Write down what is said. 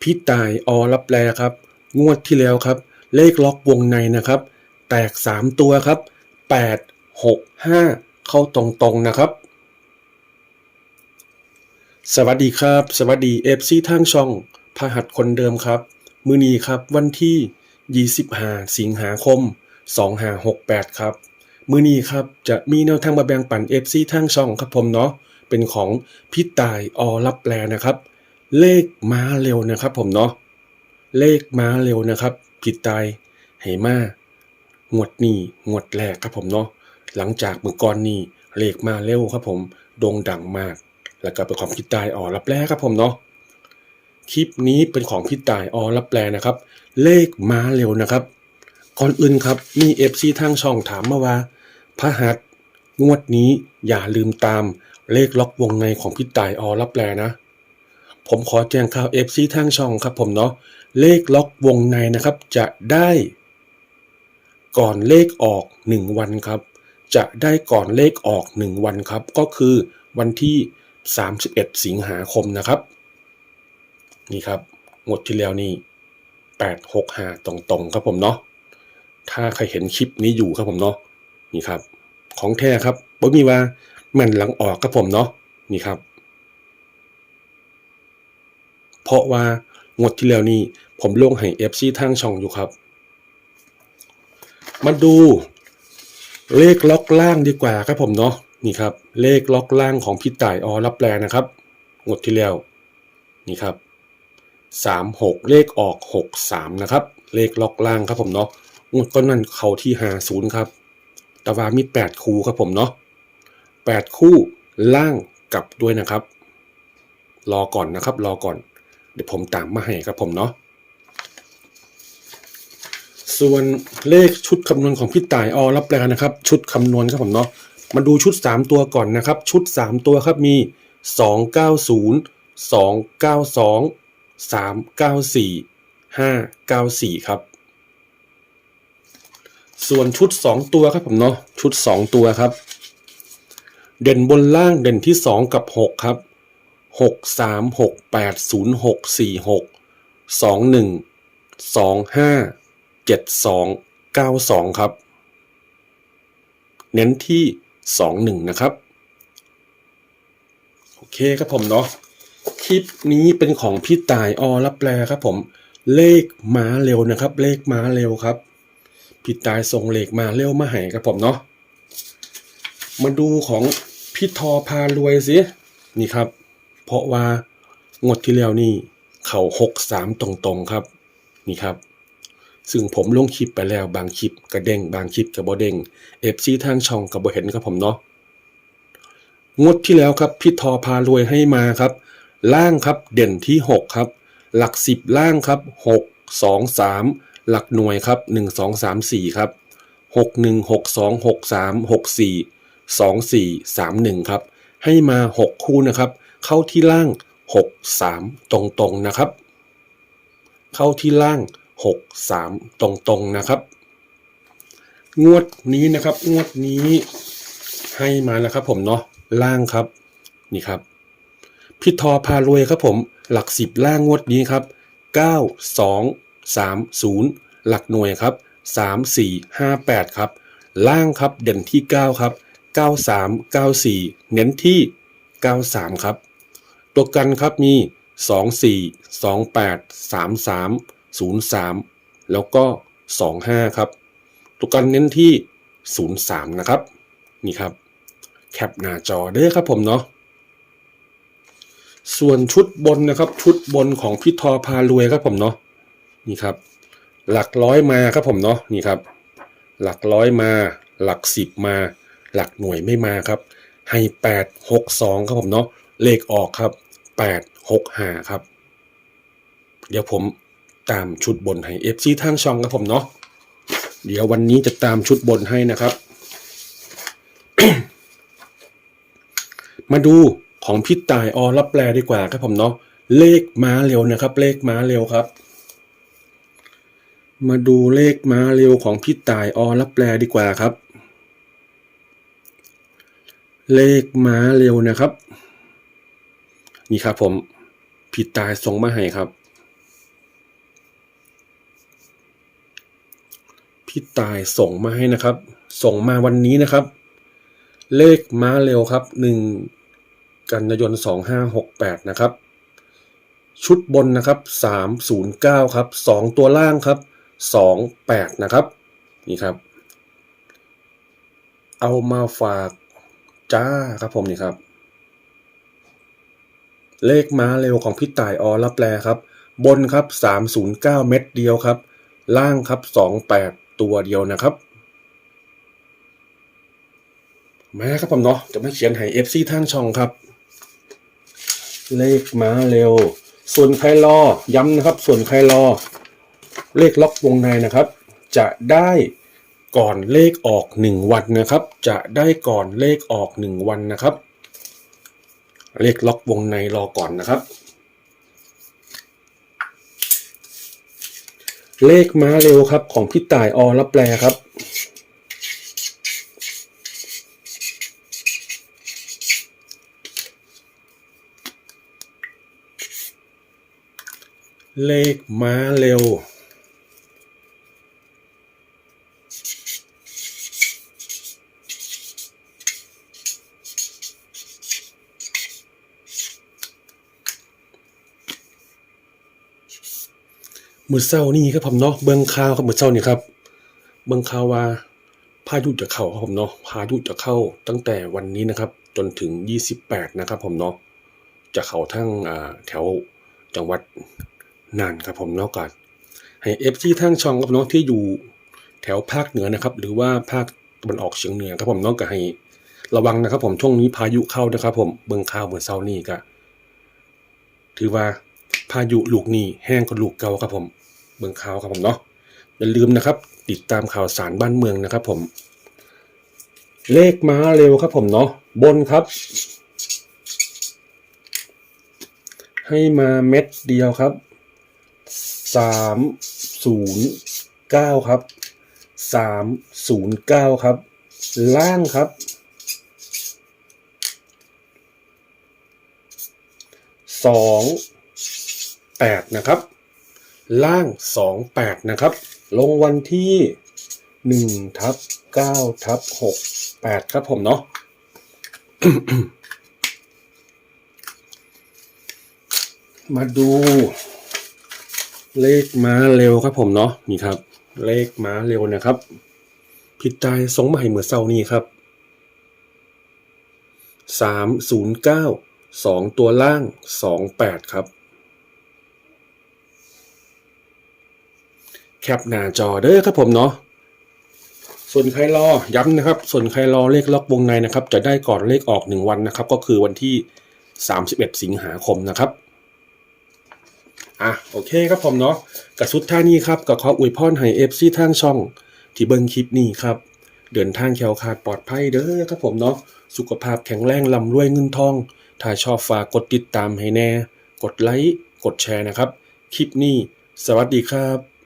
พี่ตายอรับแลครับ งวดที่แล้วครับ เลขล็อกวงในนะครับ แตก 3 ตัวครับ 8 6 5 เข้าตรงๆนะครับ สวัสดีครับ สวัสดีเอฟซีทางช่องพหัสคนเดิมครับ มือนีครับวันที่ 25 สิงหาคม 2568 ครับ มือนีครับจะมีแนวทางมาแบ่งปันเอฟซีทางช่องครับผมเนาะเป็นของพี่ตายอรับแลนะครับ เลขม้าเร็วนะครับ ผมเนาะเลขม้าเร็วนะครับพี่ตายไหมางวดนี้งวดแรกครับผมเนาะหลังจากมือก่อนนี้เลขมาเร็วครับผมโด่งดังมาก แล้วก็เป็นของพี่ตายออรับแปลครับผมเนาะคลิปนี้เป็นของพี่ตายออรับแปลนะครับ เลขมาเร็วนะครับ ก่อนอื่นครับมีเอฟซีทางช่องถามมาว่า พระหัสงวดนี้อย่าลืมตามเลขล็อกวงในของพี่ต่ายอรับแปลนะ ผมขอแจ้งข่าวเอฟซีทางช่องครับผมเนาะเลขล็อกวงในนะครับ จะได้ก่อนเลขออก 1 วันครับ จะได้ก่อนเลขออก 1 วันครับ ก็คือวันที่ 31 สิงหาคมนะครับ นี่ครับงดที่แล้วนี่865ตรงๆ ครับผมเนาะถ้าใครเห็นคลิปนี้อยู่ครับผมเนาะนี่ครับ ของแท้ครับบ่มีว่าแม่นหลังออกครับผมเนาะนี่ครับ เพราะว่างวดที่แล้วนี่ผมลงให้ FC ทางช่องอยู่ครับ มาดูเลขล็อกล่างดีกว่าครับผมเนาะนี่ครับ เลขล็อกล่างของพี่ต่ายอรับแปลนะครับงวดที่แล้วนี่ครับสามหกเลขออกหกสามนะครับ เลขล็อกล่างครับผมเนาะงวดก้อนนั้นเขาที่หาศูนย์ครับแต่ว่ามีแปดคู่ครับผมเนาะแปดคู่ล่างกลับด้วยนะครับ รอก่อนนะครับ รอก่อน ดี๋ยวผมตามมาให้ครับผมเนาะส่วนเลขชุดคำนวณของพี่ต่ายอรับแปลนะครับ ชุดคำนวณครับผมเนาะมาดูชุด 3 ตัวก่อนนะครับ ชุด 3 ตัวครับมี 290 292สามเก้าสี่ห้าเก้าสี่ครับ ส่วนชุดสองตัวครับผมเนาะชุดสองตัวครับ เด่นบนล่างเด่นที่สองกับหกครับ หกสามหกแปดศูนย์หกสี่หกสองหนึ่งสองห้าเจ็ดสองเก้าสองครับ เน้นที่สองหนึ่งนะครับ โอเคครับผมเนาะคลิปนี้เป็นของพี่ตายอรับแปลครับผม เลขม้าเร็วนะครับ เลขม้าเร็วครับ พี่ตายส่งเลขมาเร็วมาให้ครับผมเนาะมาดูของพี่ทอพารวยสินี่ครับ เพราะว่างดที่แล้วนี่เข่าหกสามตรงๆครับ นี่ครับ ซึ่งผมลงคลิปไปแล้วบางคลิปกระเด้งบางคลิปกระบอเด้งเอฟซีทางช่องกระบอเห็นครับผมเนาะงดที่แล้วครับพี่ทอพารวยให้มาครับ ล่างครับเด่นที่ 6 ครับ หลัก 10 ล่างครับ 6 2 3 หลักหน่วยครับ 1 2 3 4 ครับ 6 1 6 2 6 3 6 4 2 4 3 1 ครับ ให้มา 6 คู่นะครับ เข้าที่ล่าง 6 3 ตรงๆนะครับ เข้าที่ล่าง 6 3 ตรงๆนะครับ งวดนี้นะครับ งวดนี้ให้มาแล้วครับผมเนาะล่างครับนี่ครับพี่ทอพารวยครับผม หลักสิบล่างงวดนี้ครับ 9 2 3 0 หลักหน่วยครับ 3 4 5 8 ครับ ล่างครับเด่นที่ 9 ครับ 9 3 9 4 เน้นที่ 93 ครับ ตัวกันครับมี 2 4 2 8 3 3 0 3 แล้วก็ 25 ครับ ตัวกันเน้นที่ 03 นะครับ นี่ครับ แคปหน้าจอเด้อครับผมเนาะส่วนชุดบนนะครับ ชุดบนของพี่ทอพารวยครับผมเนาะนี่ครับ หลักร้อยมาครับผมเนาะนี่ครับ หลักร้อยมา หลักสิบมา หลักหน่วยไม่มาครับ ให้แปดหกสองครับผมเนาะเลขออกครับ แปดหกห้าครับ เดี๋ยวผมตามชุดบนให้เอฟซีทางช่องครับผมเนาะเดี๋ยววันนี้จะตามชุดบนให้นะครับ มาดูของพี่ตายอรับแปลดีกว่าครับผมเนาะเลขม้าเร็วนะครับ เลขม้าเร็วครับ มาดูเลขม้าเร็วของพี่ตายอรับแปลดีกว่าครับ เลขม้าเร็วนะครับ นี่ครับผมผิดตายส่งมาให้ครับพี่ตายส่งมาให้นะครับ ส่งมาวันนี้นะครับ เลขม้าเร็วครับหนึ่งกันยายน 2568 นะครับ ชุดบนนะครับสามศูนย์เก้าครับสองตัวล่างครับสองแปดนะครับ นี่ครับ เอามาฝากจ้าครับผมนี่ครับ เลขม้าเร็วของพี่ต่ายอรับแปลครับ บนครับ 309 เม็ดเดียวครับ ล่างครับ 28 ตัวเดียวนะครับมาครับผมเนาะจะมาเขียนให้ FC ทางช่องครับ เลขม้าเร็ว ส่วนใครรอย้ำนะครับ ส่วนใครรอ เลขล็อกวงในนะครับ จะได้ก่อนเลขออก 1 วันนะครับ จะได้ก่อนเลขออก 1 วันนะครับ เลขล็อกวงในรอก่อนนะครับ เลขม้าเร็วครับของพี่ต่ายอรับแปลครับเลขม้าเร็ว มือเศร้านี่ครับผมเนาะเบิ่งข่าวครับมือเศร้านี่ครับ เบิ่งข่าวว่าพายุจะเข้าครับผมเนาะพายุจะเข้าตั้งแต่วันนี้นะครับ จนถึง 28 นะครับผมเนาะจะเข้าทั้งแถวจังหวัดน่านครับผมเนาะก็ให้เอฟซีทางช่องครับเนาะที่อยู่แถวภาคเหนือนะครับ หรือว่าภาคตะวันออกเฉียงเหนือครับผมเนาะก็ให้ระวังนะครับ ผมช่วงนี้พายุเข้านะครับ ผมเบิ่งข่าวเหมือนเศร้านี่ก็ถือว่าพายุลูกนี้แห้งกว่าลูกเก่าครับผม เมืองข่าวครับผมเนาะอย่าลืมนะครับ ติดตามข่าวสารบ้านเมืองนะครับผม เลขม้าเร็วครับผมเนาะบนครับ ให้มาเม็ดเดียวครับสามศูนย์เก้าครับสามศูนย์เก้าครับ ล่างครับสองแปดนะครับ ล่าง 28 นะครับ ลงวันที่1ทับ9ทับ6 8 ครับผมเนาะมาดู เลขม้าเร็วครับผมเนาะนี่ครับ เลขม้าเร็วนะครับ ผิดใจสงให้เหมื่อเศร้านี้ครับ309 2 ตัวล่าง 28 ครับ แคปหน้าจอเด้อครับผมเนาะส่วนใครรอย้ำนะครับ ส่วนใครรอเลขล็อกวงในนะครับ จะได้ก่อนเลขออกหนึ่งวันนะครับ ก็คือวันที่ 31 สิงหาคมนะครับอะโอเคครับผมเนาะกับสุดท่านี้ครับก็ขออวยพรให้เอฟซีทางช่อง ที่เบิ่งคลิปนี้ครับ เดินทางแคล้วคลาดปลอดภัยเด้อครับผมเนาะสุขภาพแข็งแรงลำรวยเงินทอง ถ้าชอบฝากกดติดตามให้แน่ กดไลค์กดแชร์นะครับ คลิปนี้ สวัสดีครับ